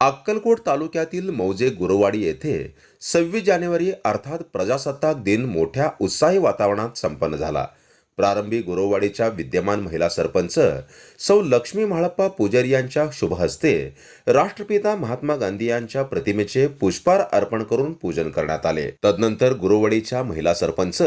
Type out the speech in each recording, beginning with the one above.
अक्कलकोट तालुक्यातील मौजे गुरुवाडी येथे सव्वीस जानेवारी अर्थात प्रजासत्ताक दिन मोठ्या उत्साही वातावरणात संपन्न झाला. प्रारंभी गुरुवाडीच्या विद्यमान महिला सरपंच सौ लक्ष्मी म्हाळप्पा पुजारी यांच्या शुभ हस्ते राष्ट्रपिता महात्मा गांधी यांच्या प्रतिमेचे पुष्पार अर्पण करून पूजन करण्यात आले. तदनंतर गुरुवाडीच्या महिला सरपंच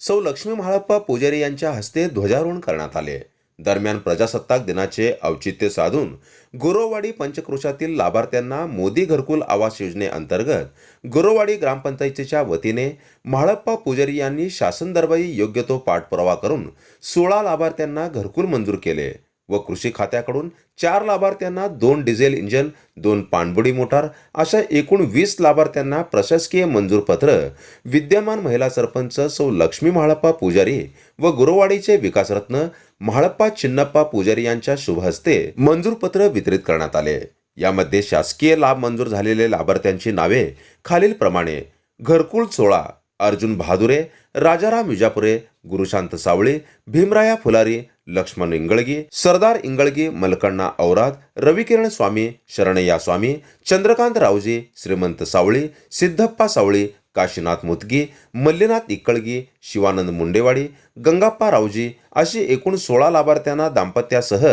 सौ लक्ष्मी म्हाळप्पा पुजारी यांच्या हस्ते ध्वजारोहण करण्यात आले. दरम्यान प्रजासत्ताक दिनाचे औचित्य साधून गुरुवाडी पंचक्रोशातील लाभार्थ्यांना मोदी घरकुल आवास योजनेअंतर्गत गुरुवाडी ग्रामपंचायतीच्या वतीने म्हाळप्पा पुजारी यांनी शासन दरबारी योग्य तो पाठपुरावा करून सोळा लाभार्थ्यांना घरकुल मंजूर केले व कृषी खात्याकडून चार लाभार्थ्यांना दोन डिझेल इंजन दोन पाणबुडी मोटार अशा एकूण वीस लाभार्थ्यांना प्रशासकीय मंजूर पत्र विद्यमान महिला सरपंच सौ लक्ष्मी म्हाळप्पा पुजारी व गुरुवाडीचे विकासरत्न म्हाळप्पा चिन्नप्पा पुजारी यांच्या शुभ हस्ते मंजूर पत्र वितरित करण्यात आले. यामध्ये शासकीय लाभ मंजूर झालेले लाभार्थ्यांची नावे खालीलप्रमाणे घरकुल सोळा अर्जुन बहादुरे राजाराम विजापुरे गुरुशांत सावळे भीमराया फुलारी लक्ष्मण इंगळगी सरदार इंगळगी मलकण्णा औराद रविकिरण स्वामी शरणय्या स्वामी चंद्रकांत रावजी श्रीमंत सावळी सिद्धप्पा सावळी काशीनाथ मुतगी मल्लीनाथ इक्कळगी शिवानंद मुंडेवाडी गंगाप्पा रावजी अशी एकूण सोळा लाभार्थ्यांना दाम्पत्यासह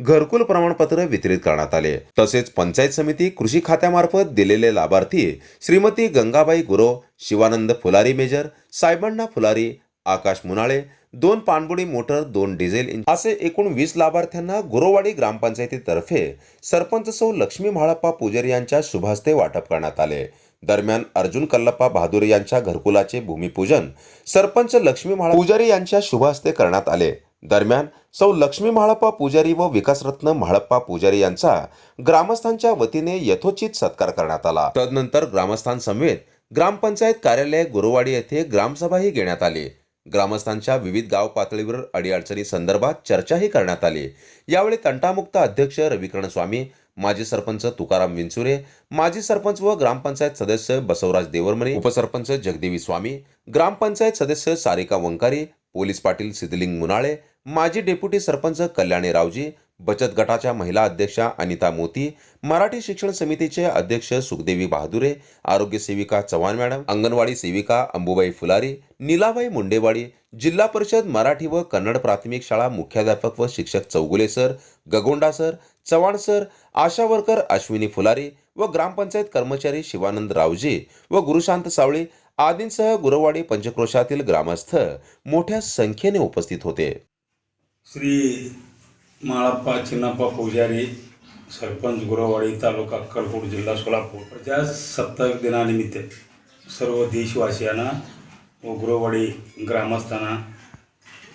घरकुल प्रमाणपत्र वितरित करण्यात आले. तसेच पंचायत समिती कृषी खात्यामार्फत दिलेले लाभार्थी श्रीमती गंगाबाई गुरव शिवानंद फुलारी मेजर सायबण्णा फुलारी आकाश मुनाळे दोन पाणबुडी मोटर दोन डिझेल इंजिन असे एकूण वीस लाभार्थ्यांना गुरुवाडी ग्रामपंचायतीतर्फे सरपंच सौ लक्ष्मी म्हाळप्पा पुजारी यांच्या शुभहस्ते वाटप करण्यात आले. दरम्यान अर्जुन कल्लप्पा बहादूर यांच्या घरकुलाचे भूमिपूजन सरपंच लक्ष्मी म्हाळा पुजारी यांच्या शुभहस्ते करण्यात आले. दरम्यान सौ लक्ष्मी म्हाळप्पा पुजारी व विकासरत्न म्हाळप्पा पुजारी यांचा ग्रामस्थांच्या वतीने यथोचित सत्कार करण्यात आला. तदनंतर ग्रामस्थांसमवेत ग्रामपंचायत कार्यालय गुरुवाडी येथे ग्रामसभाही घेण्यात आली. ग्रामस्थांच्या विविध गाव पातळीवर अडीअडचणी संदर्भात चर्चाही करण्यात आली. यावेळी तंटामुक्त अध्यक्ष रविकरण स्वामी माजी सरपंच तुकाराम विंचुरे माजी सरपंच व ग्रामपंचायत सदस्य बसवराज देवरमणे उपसरपंच जगदेवी स्वामी ग्रामपंचायत सदस्य सारिका वंकारी पोलीस पाटील सिद्धलिंग मुनाळे माजी डेप्युटी सरपंच कल्याणी रावजी बचत गटाच्या महिला अध्यक्षा अनिता मोती मराठी शिक्षण समितीचे अध्यक्ष सुखदेवी बहादुरे आरोग्य सेविका चव्हाण मॅडम अंगणवाडी सेविका अंबुबाई फुलारी नीलाबाई मुंडेवाडी जिल्हा परिषद मराठी व कन्नड प्राथमिक शाळा मुख्याध्यापक व शिक्षक Chougule sir Gagonda sir Chavan sir Asha worker Ashwini Phulari व ग्रामपंचायत कर्मचारी शिवानंद रावजे व गुरुशांत सावळे आदींसह गुरुवाडी पंचक्रोशातील ग्रामस्थ मोठ्या संख्येने उपस्थित होते. श्री माळप्पा चिन्नाप्पा पुजारी सरपंच गुरवाडी तालुका अक्कलकोट जिल्हा सोलापूर. प्रजासत्ताक दिनानिमित्त सर्व देशवासियांना उग्रवाडी ग्रामस्थांना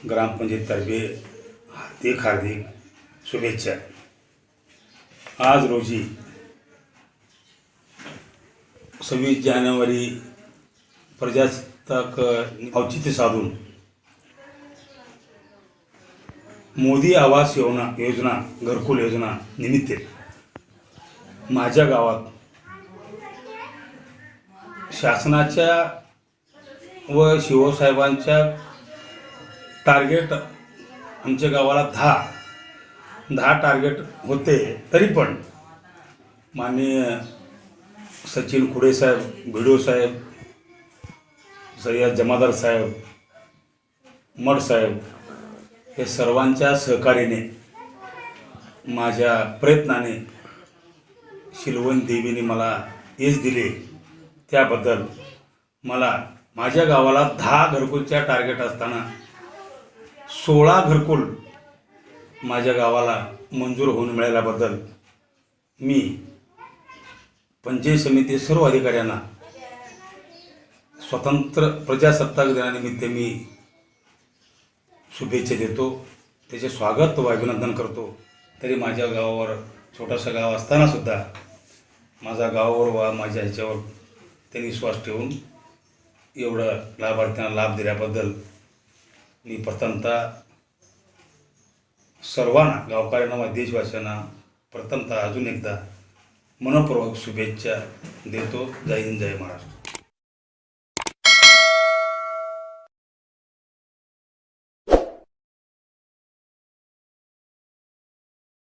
ग्रामपंचायततर्फे हार्दिक हार्दिक शुभेच्छा. आज रोजी सव्वीस जानेवारी प्रजासत्ताक औचित्य साधून मोदी आवास योजना योजना घरकुल योजना निमित्त माझ्या गावात शासनाच्या व शिवसाहेबांच्या टार्गेट आमच्या गावाला दहा दहा टार्गेट होते तरी पण माननीय सचिन खुडे साहेब भिडो साहेब सय्यद जमादार साहेब मठ साहेब हे सर्वांच्या सहकार्याने माझ्या प्रयत्नाने शिलवण देवीने मला यश दिले. त्याबद्दल मला माझ्या गावाला दहा घरकुलच्या टार्गेट असताना सोळा घरकुल माझ्या गावाला मंजूर होऊन मिळाल्याबद्दल मी पंचायत समिती सर्व अधिकाऱ्यांना स्वतंत्र प्रजासत्ताक दिनानिमित्त मी शुभेच्छा देतो. त्याचे स्वागत व अभिनंदन करतो. तरी माझ्या गावावर छोटंसं गाव असतानासुद्धा माझा गावावर वा माझ्या ह्याच्यावर त्यांनी विश्वास ठेवून एवढं लाभार्थ्यांना लाभ दिल्याबद्दल मी प्रथमतः सर्वांना गावकऱ्यांना व देशवासियांना प्रथमतः अजून एकदा मनपूर्वक शुभेच्छा देतो. जय हिंद जय महाराष्ट्र.